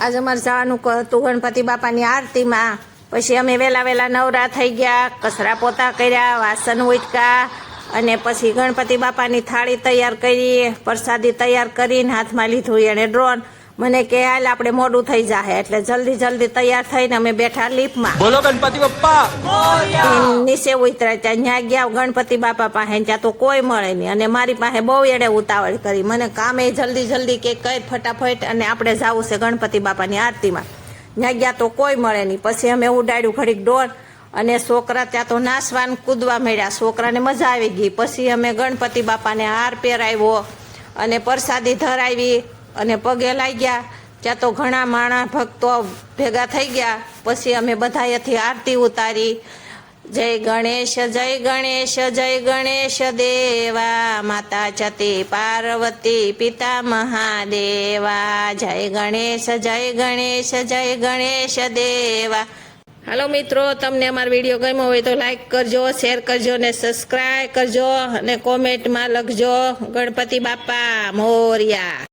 આજે અમારે જવાનું હતું ગણપતિ બાપાની આરતીમાં. પછી અમે વહેલા વહેલા નવરા થઈ ગયા કચરા પોતા કર્યા, વાસણ ઉટકા અને પછી ગણપતિ બાપાની થાળી તૈયાર કરી પ્રસાદી તૈયાર કરીને હાથમાં લીધું એણે ડ્રોન. મને કે હાલ આપણે મોડું થઈ જાહે એટલે જલ્દી જલ્દી તૈયાર થઈને અમે બેઠા લીપમાં બોલો ગણપતિ બપ્પા નીચે ઉતરા ત્યાં ત્યાં ગયા ગણપતિ બાપા પાસે ત્યાં તો કોઈ મળે નહીં. અને મારી પાસે બહુ એડે ઉતાવળ કરી. મને કામે જલ્દી જલ્દી કે કઈ ફટાફટ અને આપણે જવું છે ગણપતિ બાપાની આરતીમાં. ત્યાં ગયા તો કોઈ મળે નહીં. પછી અમે ઉડાડ્યું ઘડીક ડોર અને છોકરા ત્યાં તો નાસવાન કૂદવા મળ્યા છોકરાને મજા આવી ગઈ. પછી અમે ગણપતિ બાપાને હાર પહેરાવ્યો અને પ્રસાદી ધરાવી. અને પગે લાગ્યા. ત્યાં તો ઘણા માણા ભક્તો ભેગા થઈ ગયા. પછી અમે બધાએથી આરતી ઉતારી. જય ગણેશ જય ગણેશ જય ગણેશ દેવા. માતા ચતી પાર્વતી, પિતા મહાદેવા. જય ગણેશ જય ગણેશ જય ગણેશ દેવા. હાલો મિત્રો, તમને અમારો વીડિયો ગમ્યો હોય તો લાઈક કરજો શેર કરજો ને સબસ્ક્રાઈબ કરજો અને કોમેન્ટમાં લખજો. ગણપતિ બાપા મોર્યા.